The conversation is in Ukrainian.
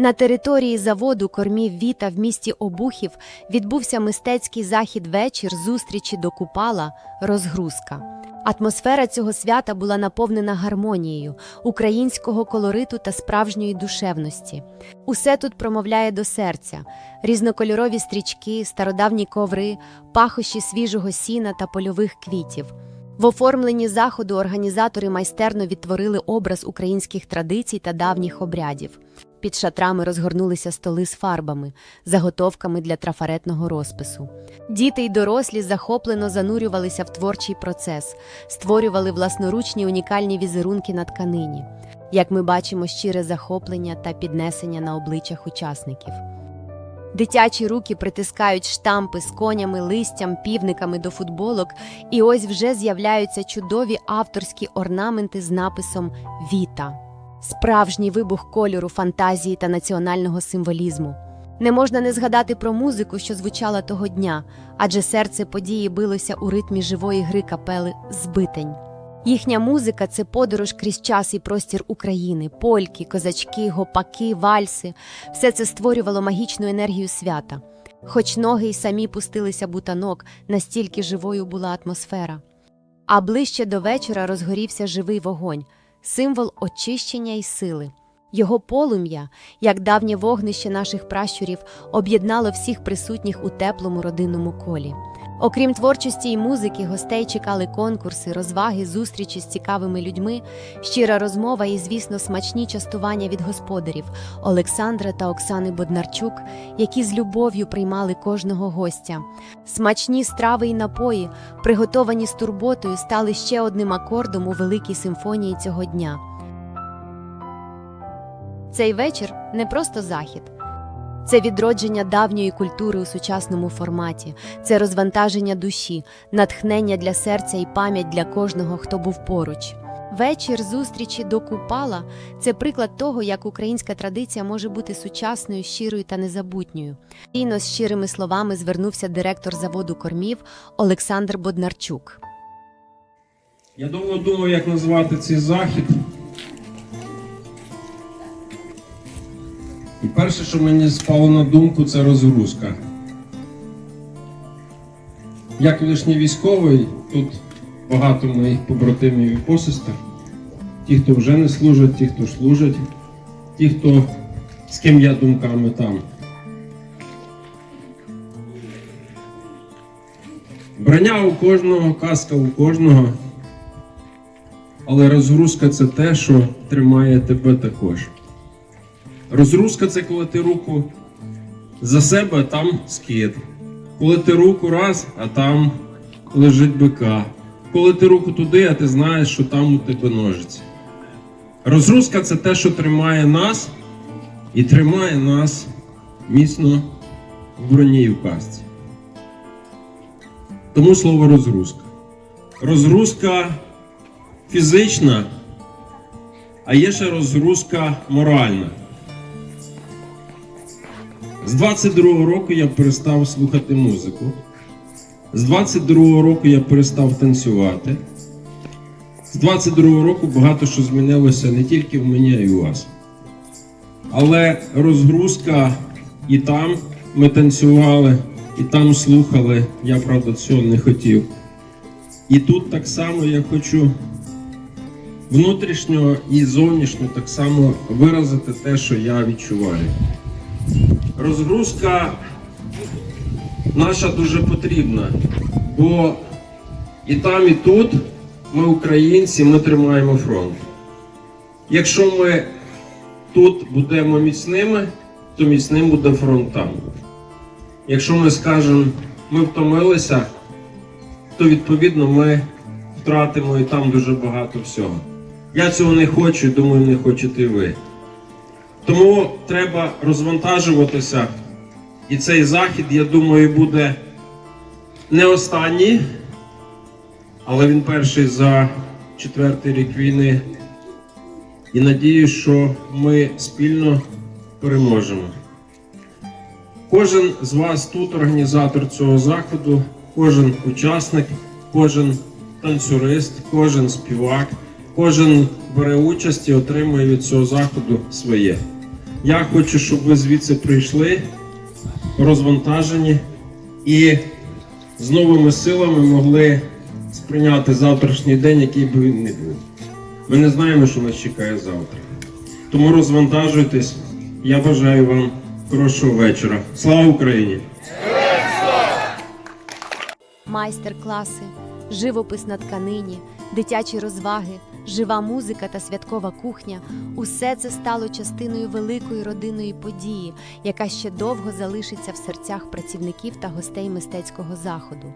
На території заводу кормів Віта в місті Обухів відбувся мистецький захід вечір зустрічі до Купала розгрузка. Атмосфера цього свята була наповнена гармонією, українського колориту та справжньої душевності. Усе тут промовляє до серця: різнокольорові стрічки, стародавні коври, пахощі свіжого сіна та польових квітів. В оформленні заходу організатори майстерно відтворили образ українських традицій та давніх обрядів. Під шатрами розгорнулися столи з фарбами, заготовками для трафаретного розпису. Діти й дорослі захоплено занурювалися в творчий процес, створювали власноручні унікальні візерунки на тканині. Як ми бачимо, щире захоплення та піднесення на обличчях учасників. Дитячі руки притискають штампи з конями, листям, півниками до футболок, і ось вже з'являються чудові авторські орнаменти з написом Віта. Справжній вибух кольору, фантазії та національного символізму. Не можна не згадати про музику, що звучала того дня, адже серце події билося у ритмі живої гри капели Збитень. Їхня музика це подорож крізь час і простір України, польки, козачки, гопаки, вальси. Все це створювало магічну енергію свята. Хоч ноги й самі пустилися бутанок, настільки живою була атмосфера. А ближче до вечора розгорівся живий вогонь, символ очищення й сили. Його полум'я, як давнє вогнище наших пращурів, об'єднало всіх присутніх у теплому родинному колі. Окрім творчості і музики, гостей чекали конкурси, розваги, зустрічі з цікавими людьми, щира розмова і, звісно, смачні частування від господарів Олександра та Оксани Боднарчук, які з любов'ю приймали кожного гостя. Смачні страви і напої, приготовані з турботою, стали ще одним акордом у великій симфонії цього дня. Цей вечір не просто захід. Це відродження давньої культури у сучасному форматі, це розвантаження душі, натхнення для серця і пам'ять для кожного, хто був поруч. Вечір зустрічі до Купала це приклад того, як українська традиція може бути сучасною, щирою та незабутньою. Тійно з щирими словами звернувся директор заводу кормів Олександр Боднарчук. Я довго думав, як назвати цей захід. І перше, що мені спало на думку, це розгрузка. Я колишній військовий, тут багато моїх побратимів і посестер. Ті, хто вже не служать, ті, хто служать, ті, хто з ким я думками там. Броня у кожного, каска у кожного. Але розгрузка це те, що тримає тебе також. Розгрузка це коли ти руку за себе, а там скид. Коли ти руку раз, а там лежить бика. Коли ти руку туди, а ти знаєш, що там у тебе ножиці. Розгрузка це те, що тримає нас і тримає нас міцно в броні і в касці. Тому слово розгрузка. Розгрузка фізична, а є ще розгрузка моральна. З 22-го року я перестав слухати музику. З 22-го року я перестав танцювати. З 22-го року багато що змінилося не тільки в мені, а й у вас. Але розгрузка і там ми танцювали, і там слухали. Я правда цього не хотів. І тут так само я хочу внутрішньо і зовнішньо так само виразити те, що я відчуваю. Розгрузка наша дуже потрібна, бо і там, і тут ми українці, ми тримаємо фронт. Якщо ми тут будемо міцними, то міцним буде фронт там. Якщо ми скажемо, ми втомилися, то відповідно ми втратимо і там дуже багато всього. Я цього не хочу, думаю, не хочете ви. Тому треба розвантажуватися. І цей захід, я думаю, буде не останній, але він перший за четвертий рік війни. І надіюсь, що ми спільно переможемо. Кожен з вас тут організатор цього заходу, кожен учасник, кожен танцюрист, кожен співак, кожен бере участь і отримує від цього заходу своє. Я хочу, щоб ви звідси прийшли, розвантажені і з новими силами могли сприйняти завтрашній день, який би він не був. Ми не знаємо, що нас чекає завтра. Тому розвантажуйтесь. Я бажаю вам хорошого вечора. Слава Україні! майстер-класи, живопис на тканині, дитячі розваги, жива музика та святкова кухня усе це стало частиною великої родинної події, яка ще довго залишиться в серцях працівників та гостей мистецького заходу.